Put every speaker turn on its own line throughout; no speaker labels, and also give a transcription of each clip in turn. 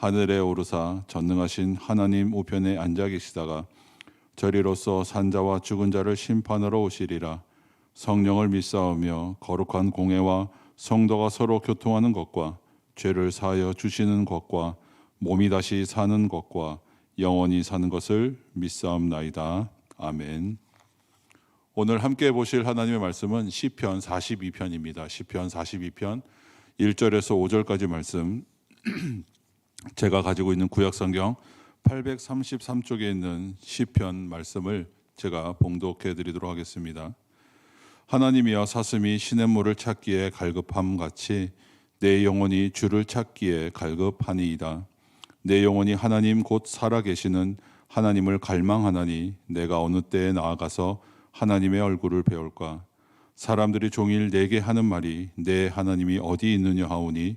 하늘에 오르사 전능하신 하나님 우편에 앉아 계시다가 저리로서 산자와 죽은 자를 심판하러 오시리라 성령을 믿사오며 거룩한 공회와 성도가 서로 교통하는 것과 죄를 사하여 주시는 것과 몸이 다시 사는 것과 영원히 사는 것을 믿사옵나이다 아멘. 오늘 함께 보실 하나님의 말씀은 시편 42편입니다. 시편 42편 1절에서 5절까지 말씀 제가 가지고 있는 구약 성경 833쪽에 있는 시편 말씀을 제가 봉독해 드리도록 하겠습니다. 하나님이여 사슴이 시냇물을 찾기에 갈급함 같이 내 영혼이 주를 찾기에 갈급하니이다. 내 영혼이 하나님 곧 살아 계시는 하나님을 갈망하나니 내가 어느 때에 나아가서 하나님의 얼굴을 배울까? 사람들이 종일 내게 하는 말이 내 하나님이 어디 있느냐 하오니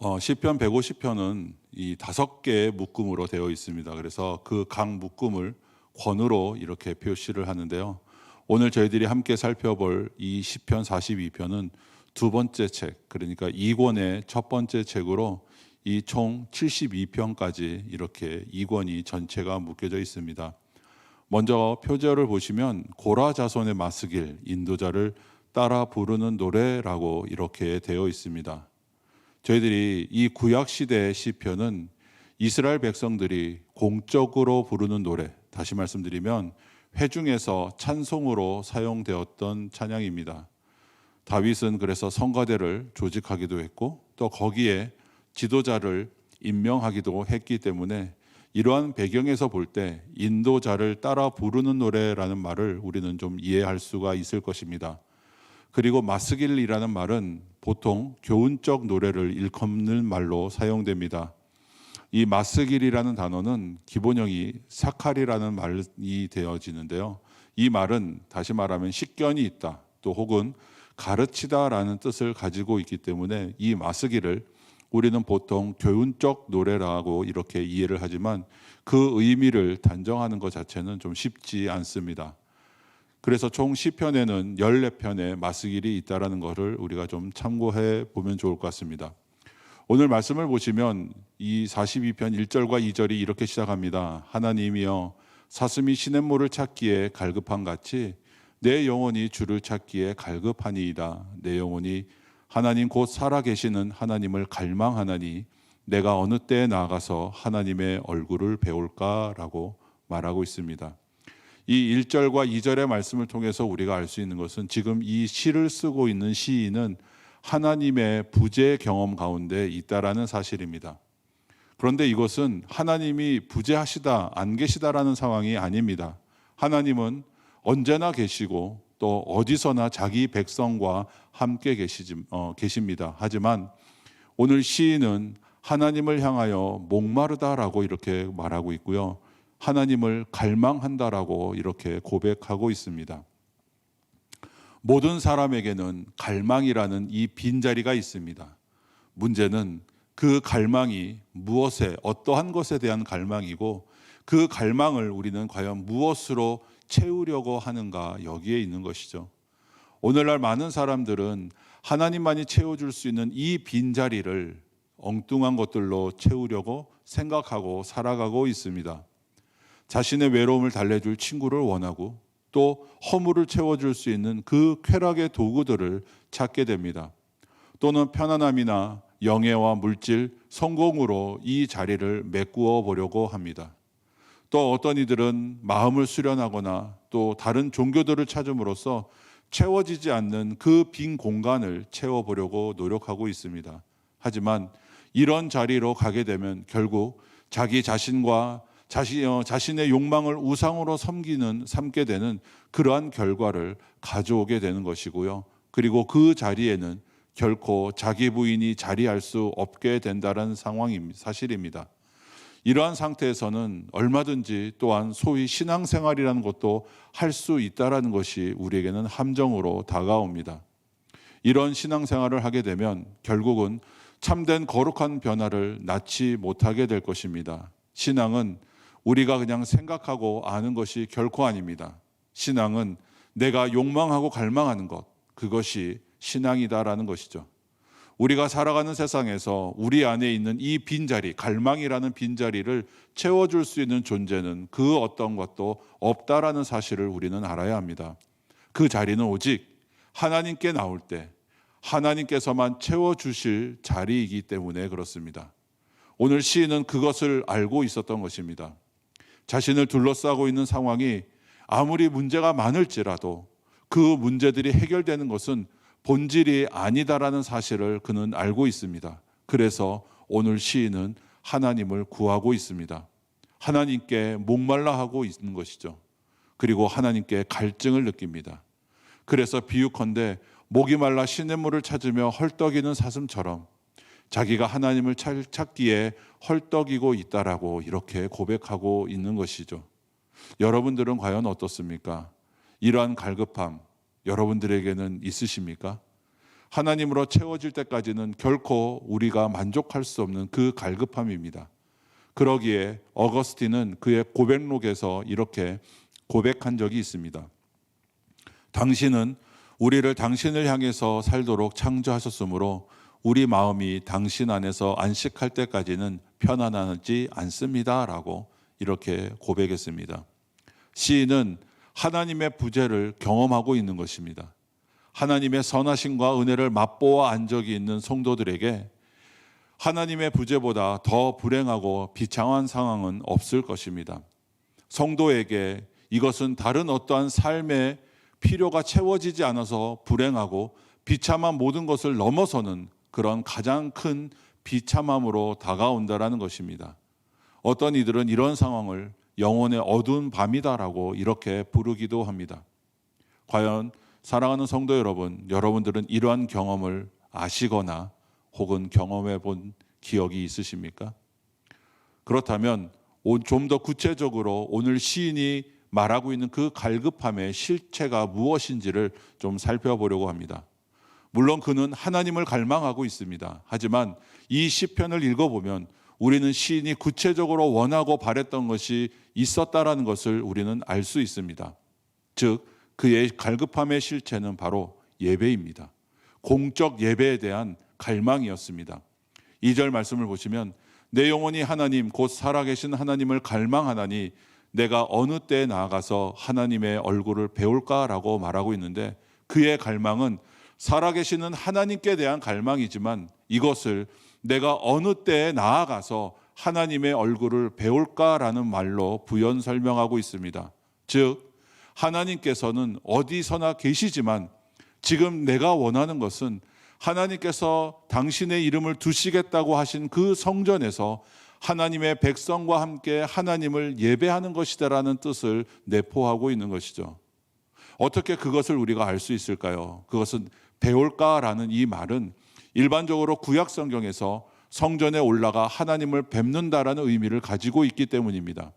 어, 시편 150편은 이 다섯 개의 묶음으로 되어 있습니다. 그래서 그 각 묶음을 권으로 이렇게 표시를 하는데요. 오늘 저희들이 함께 살펴볼 이 시편 42편은 두 번째 책, 그러니까 2권의 첫 번째 책으로 이 총 72편까지 이렇게 2권이 전체가 묶여져 있습니다. 먼저 표절을 보시면 고라 자손의 마스길 인도자를 따라 부르는 노래라고 이렇게 되어 있습니다. 저희들이 이 구약 시대의 시편은 이스라엘 백성들이 공적으로 부르는 노래, 다시 말씀드리면 회중에서 찬송으로 사용되었던 찬양입니다. 다윗은 그래서 성가대를 조직하기도 했고 또 거기에 지도자를 임명하기도 했기 때문에 이러한 배경에서 볼 때 인도자를 따라 부르는 노래라는 말을 우리는 좀 이해할 수가 있을 것입니다. 그리고 마스길이라는 말은 보통 교훈적 노래를 일컫는 말로 사용됩니다. 이 마스길이라는 단어는 기본형이 사칼이라는 말이 되어지는데요. 이 말은 다시 말하면 식견이 있다, 또 혹은 가르치다라는 뜻을 가지고 있기 때문에 이 마스길을 우리는 보통 교훈적 노래라고 이렇게 이해를 하지만 그 의미를 단정하는 것 자체는 좀 쉽지 않습니다. 그래서 총 시편에는 14편의 마스길이 있다라는 것을 우리가 좀 참고해 보면 좋을 것 같습니다. 오늘 말씀을 보시면 이 42편 1절과 2절이 이렇게 시작합니다. 하나님이여 사슴이 시냇물을 찾기에 갈급한 같이 내 영혼이 주를 찾기에 갈급하니이다. 내 영혼이 하나님 곧 살아 계시는 하나님을 갈망하나니 내가 어느 때에 나아가서 하나님의 얼굴을 배울까라고 말하고 있습니다. 이 1절과 2절의 말씀을 통해서 우리가 알 수 있는 것은 지금 이 시를 쓰고 있는 시인은 하나님의 부재 경험 가운데 있다라는 사실입니다. 그런데 이것은 하나님이 부재하시다 안 계시다라는 상황이 아닙니다. 하나님은 언제나 계시고 또 어디서나 자기 백성과 함께 계시지, 어, 계십니다. 하지만 오늘 시인은 하나님을 향하여 목마르다라고 이렇게 말하고 있고요. 하나님을 갈망한다라고 이렇게 고백하고 있습니다. 모든 사람에게는 갈망이라는 이 빈자리가 있습니다. 문제는 그 갈망이 무엇에, 어떠한 것에 대한 갈망이고 그 갈망을 우리는 과연 무엇으로 채우려고 하는가 여기에 있는 것이죠. 오늘날 많은 사람들은 하나님만이 채워줄 수 있는 이 빈자리를 엉뚱한 것들로 채우려고 생각하고 살아가고 있습니다. 자신의 외로움을 달래줄 친구를 원하고 또 허물을 채워줄 수 있는 그 쾌락의 도구들을 찾게 됩니다. 또는 편안함이나 영예와 물질, 성공으로 이 자리를 메꾸어 보려고 합니다. 또 어떤 이들은 마음을 수련하거나 또 다른 종교들을 찾음으로써 채워지지 않는 그 빈 공간을 채워보려고 노력하고 있습니다. 하지만 이런 자리로 가게 되면 결국 자기 자신과 자신, 어, 자신의 욕망을 우상으로 섬기는 삼게 되는 그러한 결과를 가져오게 되는 것이고요. 그리고 그 자리에는 결코 자기 부인이 자리할 수 없게 된다는 상황입니다. 사실입니다. 이러한 상태에서는 얼마든지 또한 소위 신앙생활이라는 것도 할 수 있다라는 것이 우리에게는 함정으로 다가옵니다. 이런 신앙생활을 하게 되면 결국은 참된 거룩한 변화를 낳지 못하게 될 것입니다. 신앙은 우리가 그냥 생각하고 아는 것이 결코 아닙니다. 신앙은 내가 욕망하고 갈망하는 것, 그것이 신앙이다라는 것이죠. 우리가 살아가는 세상에서 우리 안에 있는 이 빈자리, 갈망이라는 빈자리를 채워줄 수 있는 존재는 그 어떤 것도 없다라는 사실을 우리는 알아야 합니다. 그 자리는 오직 하나님께 나올 때 하나님께서만 채워주실 자리이기 때문에 그렇습니다. 오늘 시인은 그것을 알고 있었던 것입니다. 자신을 둘러싸고 있는 상황이 아무리 문제가 많을지라도 그 문제들이 해결되는 것은 본질이 아니다라는 사실을 그는 알고 있습니다. 그래서 오늘 시인은 하나님을 구하고 있습니다. 하나님께 목말라 하고 있는 것이죠. 그리고 하나님께 갈증을 느낍니다. 그래서 비유컨대 목이 말라 시냇물을 찾으며 헐떡이는 사슴처럼 자기가 하나님을 찾기에 헐떡이고 있다라고 이렇게 고백하고 있는 것이죠. 여러분들은 과연 어떻습니까? 이러한 갈급함 여러분들에게는 있으십니까? 하나님으로 채워질 때까지는 결코 우리가 만족할 수 없는 그 갈급함입니다. 그러기에 어거스틴은 그의 고백록에서 이렇게 고백한 적이 있습니다. 당신은 우리를 당신을 향해서 살도록 창조하셨으므로 우리 마음이 당신 안에서 안식할 때까지는 편안하지 않습니다 라고 이렇게 고백했습니다. 시인은 하나님의 부재를 경험하고 있는 것입니다. 하나님의 선하심과 은혜를 맛보아 안 적이 있는 성도들에게 하나님의 부재보다 더 불행하고 비창한 상황은 없을 것입니다. 성도에게 이것은 다른 어떠한 삶의 필요가 채워지지 않아서 불행하고 비참한 모든 것을 넘어서는 그런 가장 큰 비참함으로 다가온다라는 것입니다. 어떤 이들은 이런 상황을 영혼의 어두운 밤이다라고 이렇게 부르기도 합니다. 과연 사랑하는 성도 여러분, 여러분들은 이러한 경험을 아시거나 혹은 경험해 본 기억이 있으십니까? 그렇다면 좀 더 구체적으로 오늘 시인이 말하고 있는 그 갈급함의 실체가 무엇인지를 좀 살펴보려고 합니다. 물론 그는 하나님을 갈망하고 있습니다. 하지만 이 시편을 읽어보면 우리는 시인이 구체적으로 원하고 바랬던 것이 있었다라는 것을 우리는 알 수 있습니다. 즉 그의 갈급함의 실체는 바로 예배입니다. 공적 예배에 대한 갈망이었습니다. 2절 말씀을 보시면 내 영혼이 하나님 곧 살아계신 하나님을 갈망하나니 내가 어느 때에 나아가서 하나님의 얼굴을 배울까라고 말하고 있는데 그의 갈망은 살아계시는 하나님께 대한 갈망이지만 이것을 내가 어느 때에 나아가서 하나님의 얼굴을 배울까라는 말로 부연 설명하고 있습니다. 즉, 하나님께서는 어디서나 계시지만 지금 내가 원하는 것은 하나님께서 당신의 이름을 두시겠다고 하신 그 성전에서 하나님의 백성과 함께 하나님을 예배하는 것이다라는 뜻을 내포하고 있는 것이죠. 어떻게 그것을 우리가 알 수 있을까요? 그것은 배울까라는 이 말은 일반적으로 구약 성경에서 성전에 올라가 하나님을 뵙는다라는 의미를 가지고 있기 때문입니다.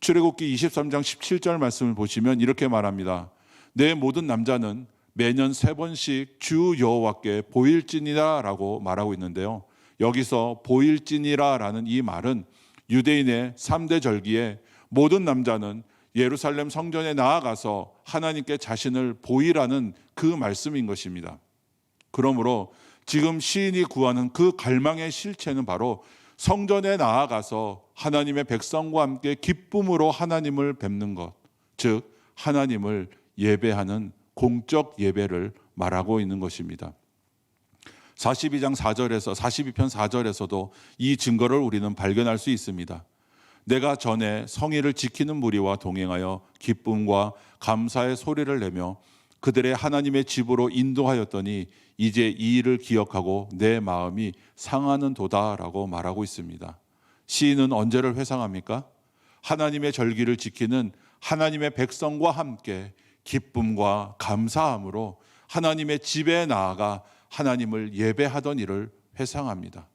출애굽기 23장 17절 말씀을 보시면 이렇게 말합니다. 내 모든 남자는 매년 세 번씩 주 여호와께 보일지니라라고 말하고 있는데요. 여기서 보일지니라라는 이 말은 유대인의 3대 절기에 모든 남자는 예루살렘 성전에 나아가서 하나님께 자신을 보이라는 그 말씀인 것입니다. 그러므로 지금 시인이 구하는 그 갈망의 실체는 바로 성전에 나아가서 하나님의 백성과 함께 기쁨으로 하나님을 뵙는 것, 즉 하나님을 예배하는 공적 예배를 말하고 있는 것입니다. 42장 4절에서 42편 4절에서도 이 증거를 우리는 발견할 수 있습니다. 내가 전에 성의를 지키는 무리와 동행하여 기쁨과 감사의 소리를 내며 그들의 하나님의 집으로 인도하였더니 이제 이 일을 기억하고 내 마음이 상하는 도다라고 말하고 있습니다. 시인은 언제를 회상합니까? 하나님의 절기를 지키는 하나님의 백성과 함께 기쁨과 감사함으로 하나님의 집에 나아가 하나님을 예배하던 일을 회상합니다.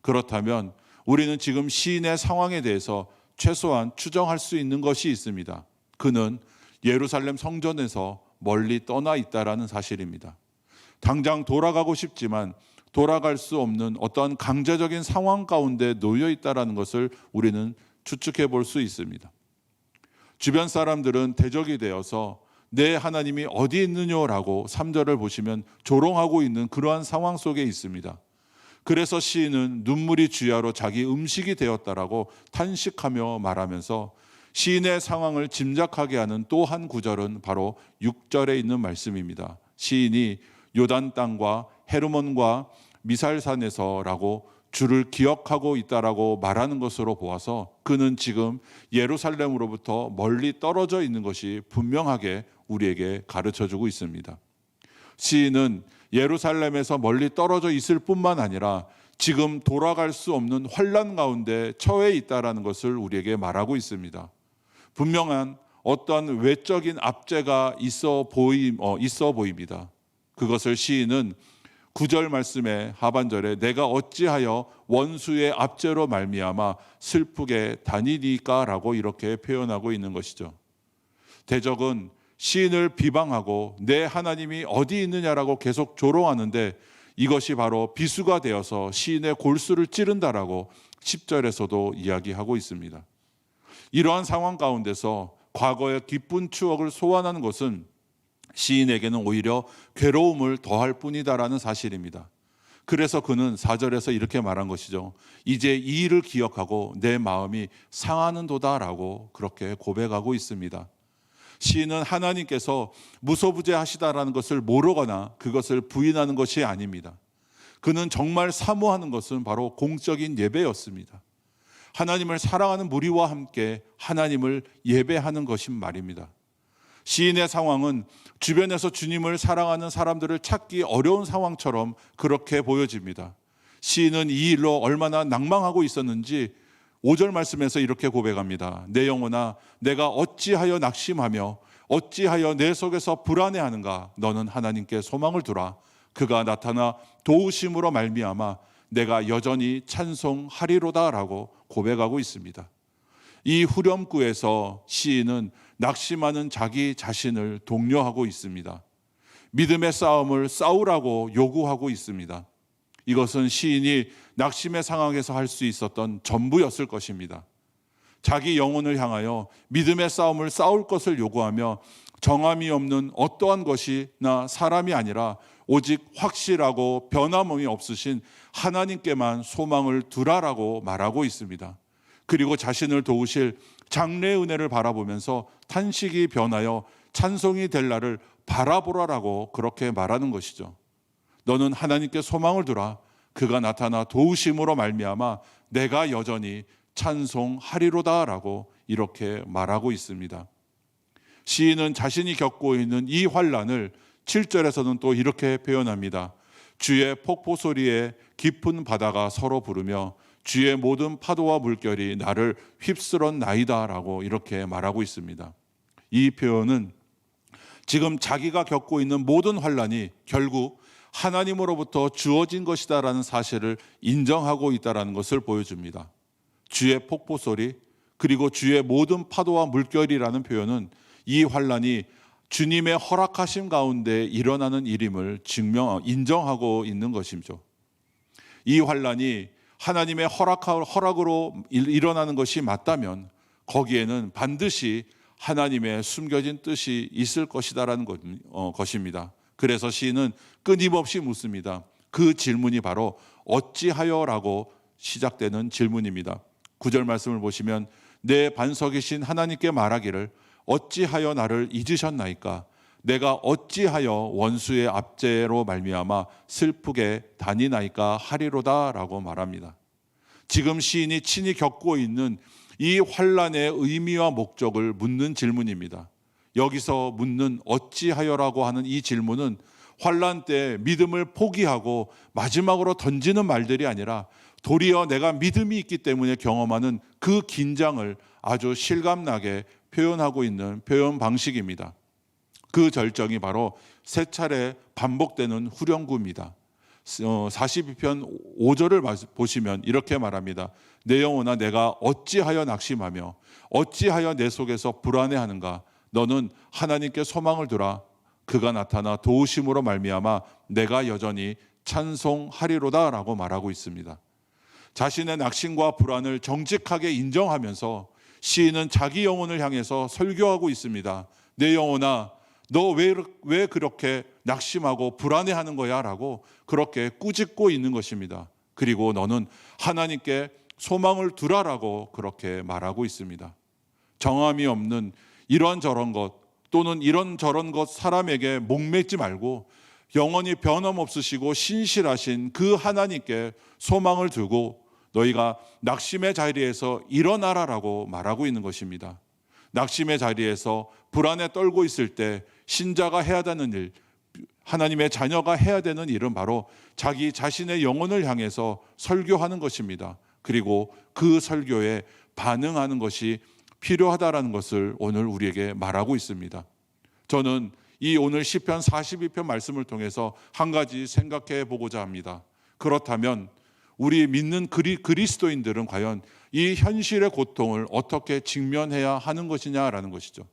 그렇다면 우리는 지금 시인의 상황에 대해서 최소한 추정할 수 있는 것이 있습니다. 그는 예루살렘 성전에서 멀리 떠나 있다라는 사실입니다. 당장 돌아가고 싶지만 돌아갈 수 없는 어떠한 강제적인 상황 가운데 놓여 있다라는 것을 우리는 추측해 볼 수 있습니다. 주변 사람들은 대적이 되어서 내 하나님이 어디 있느냐라고 3절을 보시면 조롱하고 있는 그러한 상황 속에 있습니다. 그래서 시인은 눈물이 주야로 자기 음식이 되었다라고 탄식하며 말하면서 시인의 상황을 짐작하게 하는 또 한 구절은 바로 6절에 있는 말씀입니다. 시인이 요단 땅과 헤르몬과 미살산에서라고 주를 기억하고 있다라고 말하는 것으로 보아서 그는 지금 예루살렘으로부터 멀리 떨어져 있는 것이 분명하게 우리에게 가르쳐 주고 있습니다. 시인은 예루살렘에서 멀리 떨어져 있을 뿐만 아니라 지금 돌아갈 수 없는 환란 가운데 처해 있다라는 것을 우리에게 말하고 있습니다. 분명한 어떠한 외적인 압제가 있어 보임 어, 있어 보입니다. 그것을 시인은 구절 말씀의 하반절에 내가 어찌하여 원수의 압제로 말미암아 슬프게 다니니까라고 이렇게 표현하고 있는 것이죠. 대적은 시인을 비방하고 내 하나님이 어디 있느냐라고 계속 조롱하는데 이것이 바로 비수가 되어서 시인의 골수를 찌른다라고 10절에서도 이야기하고 있습니다. 이러한 상황 가운데서 과거의 기쁜 추억을 소환하는 것은 시인에게는 오히려 괴로움을 더할 뿐이다라는 사실입니다. 그래서 그는 4절에서 이렇게 말한 것이죠. 이제 이 일을 기억하고 내 마음이 상하는 도다라고 그렇게 고백하고 있습니다. 시인은 하나님께서 무소부재하시다라는 것을 모르거나 그것을 부인하는 것이 아닙니다. 그는 정말 사모하는 것은 바로 공적인 예배였습니다. 하나님을 사랑하는 무리와 함께 하나님을 예배하는 것인 말입니다. 시인의 상황은 주변에서 주님을 사랑하는 사람들을 찾기 어려운 상황처럼 그렇게 보여집니다. 시인은 이 일로 얼마나 낭망하고 있었는지 5절 말씀에서 이렇게 고백합니다. 내 영혼아, 내가 어찌하여 낙심하며 어찌하여 내 속에서 불안해하는가? 너는 하나님께 소망을 두라. 그가 나타나 도우심으로 말미암아 내가 여전히 찬송하리로다라고 고백하고 있습니다. 이 후렴구에서 시인은 낙심하는 자기 자신을 독려하고 있습니다. 믿음의 싸움을 싸우라고 요구하고 있습니다. 이것은 시인이 낙심의 상황에서 할 수 있었던 전부였을 것입니다. 자기 영혼을 향하여 믿음의 싸움을 싸울 것을 요구하며 정함이 없는 어떠한 것이나 사람이 아니라 오직 확실하고 변함이 없으신 하나님께만 소망을 두라라고 말하고 있습니다. 그리고 자신을 도우실 장래의 은혜를 바라보면서 탄식이 변하여 찬송이 될 날을 바라보라라고 그렇게 말하는 것이죠. 너는 하나님께 소망을 두라. 그가 나타나 도우심으로 말미암아 내가 여전히 찬송하리로다라고 이렇게 말하고 있습니다. 시인은 자신이 겪고 있는 이 환란을 7절에서는 또 이렇게 표현합니다. 주의 폭포 소리에 깊은 바다가 서로 부르며 주의 모든 파도와 물결이 나를 휩쓸었 나이다라고 이렇게 말하고 있습니다. 이 표현은 지금 자기가 겪고 있는 모든 환란이 결국 하나님으로부터 주어진 것이다라는 사실을 인정하고 있다라는 것을 보여줍니다. 주의 폭포 소리 그리고 주의 모든 파도와 물결이라는 표현은 이 환란이 주님의 허락하심 가운데 일어나는 일임을 증명 인정하고 있는 것이죠. 이 환란이 하나님의 허락 허락으로 일어나는 것이 맞다면 거기에는 반드시 하나님의 숨겨진 뜻이 있을 것이다라는 것, 어, 것입니다. 그래서 시인은 끊임없이 묻습니다. 그 질문이 바로 어찌하여라고 시작되는 질문입니다. 구절 말씀을 보시면 내 반석이신 하나님께 말하기를 어찌하여 나를 잊으셨나이까 내가 어찌하여 원수의 압제로 말미암아 슬프게 다니나이까 하리로다라고 말합니다. 지금 시인이 친히 겪고 있는 이 환란의 의미와 목적을 묻는 질문입니다. 여기서 묻는 어찌하여라고 하는 이 질문은 환란 때 믿음을 포기하고 마지막으로 던지는 말들이 아니라 도리어 내가 믿음이 있기 때문에 경험하는 그 긴장을 아주 실감나게 표현하고 있는 표현 방식입니다. 그 절정이 바로 세 차례 반복되는 후렴구입니다. 42편 5절을 보시면 이렇게 말합니다. 내 영혼아 내가 어찌하여 낙심하며 어찌하여 내 속에서 불안해하는가 너는 하나님께 소망을 두라 그가 나타나 도우심으로 말미암아 내가 여전히 찬송하리로다라고 말하고 있습니다. 자신의 낙심과 불안을 정직하게 인정하면서 시인은 자기 영혼을 향해서 설교하고 있습니다. 내 영혼아 너 왜 왜 그렇게 낙심하고 불안해하는 거야라고 그렇게 꾸짖고 있는 것입니다. 그리고 너는 하나님께 소망을 두라라고 그렇게 말하고 있습니다. 정함이 없는 이런저런 것 또는 이런저런 것 사람에게 목매지 말고 영원히 변함없으시고 신실하신 그 하나님께 소망을 두고 너희가 낙심의 자리에서 일어나라라고 말하고 있는 것입니다. 낙심의 자리에서 불안에 떨고 있을 때 신자가 해야 되는 일, 하나님의 자녀가 해야 되는 일은 바로 자기 자신의 영혼을 향해서 설교하는 것입니다. 그리고 그 설교에 반응하는 것이 필요하다라는 것을 오늘 우리에게 말하고 있습니다. 저는 이 오늘 시편 42편 말씀을 통해서 한 가지 생각해 보고자 합니다. 그렇다면 우리 믿는 그리, 그리스도인들은 과연 이 현실의 고통을 어떻게 직면해야 하는 것이냐라는 것이죠.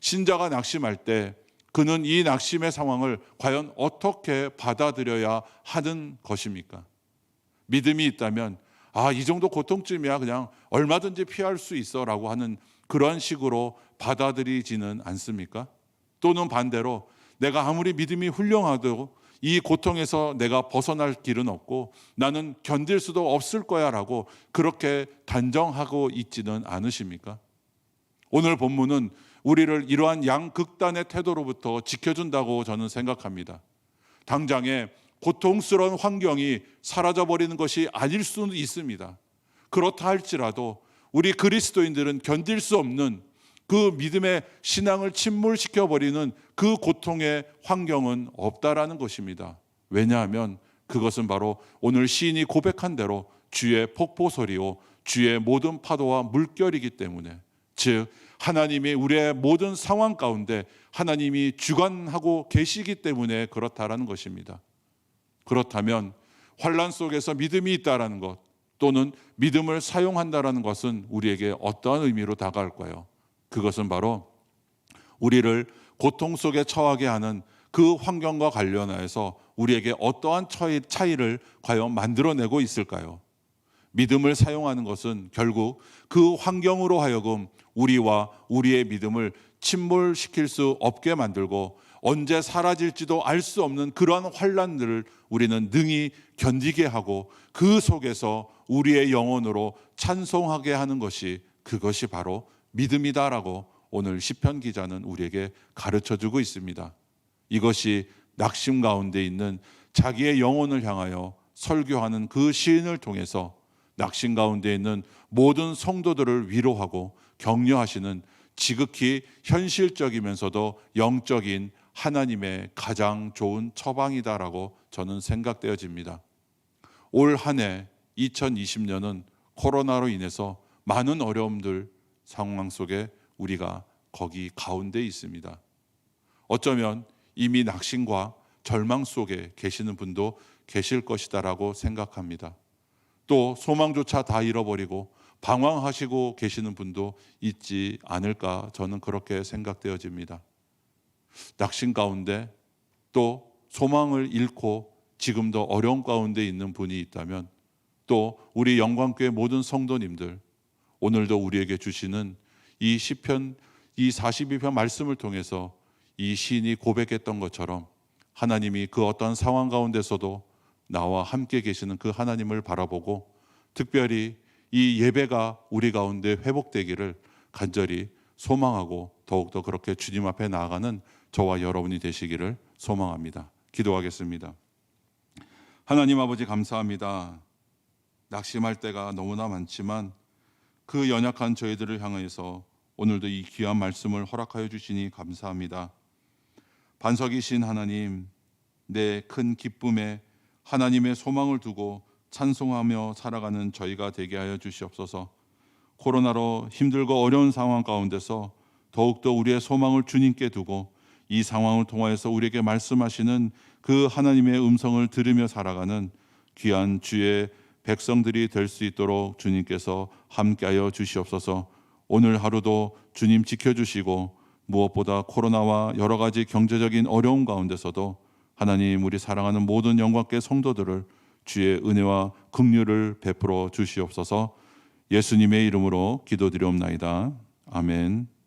신자가 낙심할 때 그는 이 낙심의 상황을 과연 어떻게 받아들여야 하는 것입니까? 믿음이 있다면 아, 이 정도 고통쯤이야 그냥 얼마든지 피할 수 있어라고 하는 그런 식으로 받아들이지는 않습니까? 또는 반대로 내가 아무리 믿음이 훌륭하도 이 고통에서 내가 벗어날 길은 없고 나는 견딜 수도 없을 거야라고 그렇게 단정하고 있지는 않으십니까? 오늘 본문은 우리를 이러한 양극단의 태도로부터 지켜준다고 저는 생각합니다. 당장에 고통스러운 환경이 사라져 버리는 것이 아닐 수는 있습니다. 그렇다 할지라도 우리 그리스도인들은 견딜 수 없는 그 믿음의 신앙을 침몰시켜 버리는 그 고통의 환경은 없다라는 것입니다. 왜냐하면 그것은 바로 오늘 시인이 고백한 대로 주의 폭포 소리요 주의 모든 파도와 물결이기 때문에 즉 하나님이 우리의 모든 상황 가운데 하나님이 주관하고 계시기 때문에 그렇다라는 것입니다. 그렇다면 환란 속에서 믿음이 있다라는 것 또는 믿음을 사용한다라는 것은 우리에게 어떠한 의미로 다가올까요? 그것은 바로 우리를 고통 속에 처하게 하는 그 환경과 관련해서 우리에게 어떠한 차이를 과연 만들어내고 있을까요? 믿음을 사용하는 것은 결국 그 환경으로 하여금 우리와 우리의 믿음을 침몰시킬 수 없게 만들고 언제 사라질지도 알 수 없는 그러한 환란들을 우리는 능히 견디게 하고 그 속에서 우리의 영혼으로 찬송하게 하는 것이 그것이 바로 믿음이다라고 오늘 시편 기자는 우리에게 가르쳐 주고 있습니다. 이것이 낙심 가운데 있는 자기의 영혼을 향하여 설교하는 그 시인을 통해서 낙심 가운데 있는 모든 성도들을 위로하고 격려하시는 지극히 현실적이면서도 영적인 하나님의 가장 좋은 처방이다라고 저는 생각되어집니다. 올 한 해 2020년은 코로나로 인해서 많은 어려움들 상황 속에 우리가 거기 가운데 있습니다. 어쩌면 이미 낙심과 절망 속에 계시는 분도 계실 것이다라고 생각합니다. 또 소망조차 다 잃어버리고 방황하시고 계시는 분도 있지 않을까 저는 그렇게 생각되어집니다. 낙심 가운데 또 소망을 잃고 지금도 어려움 가운데 있는 분이 있다면 또 우리 영광교회 모든 성도님들 오늘도 우리에게 주시는 이 시편 이 42편 말씀을 통해서 이 시인이 고백했던 것처럼 하나님이 그 어떤 상황 가운데서도 나와 함께 계시는 그 하나님을 바라보고 특별히 이 예배가 우리 가운데 회복되기를 간절히 소망하고 더욱더 그렇게 주님 앞에 나아가는 저와 여러분이 되시기를 소망합니다. 기도하겠습니다. 하나님 아버지 감사합니다. 낙심할 때가 너무나 많지만 그 연약한 저희들을 향해서 오늘도 이 귀한 말씀을 허락하여 주시니 감사합니다. 반석이신 하나님, 내 큰 기쁨에 하나님의 소망을 두고 찬송하며 살아가는 저희가 되게 하여 주시옵소서. 코로나로 힘들고 어려운 상황 가운데서 더욱더 우리의 소망을 주님께 두고 이 상황을 통하여서 우리에게 말씀하시는 그 하나님의 음성을 들으며 살아가는 귀한 주의 백성들이 될 수 있도록 주님께서 함께하여 주시옵소서. 오늘 하루도 주님 지켜주시고 무엇보다 코로나와 여러 가지 경제적인 어려움 가운데서도 하나님 우리 사랑하는 모든 영광께 성도들을 주의 은혜와 긍휼을 베풀어 주시옵소서. 예수님의 이름으로 기도드리옵나이다. 아멘.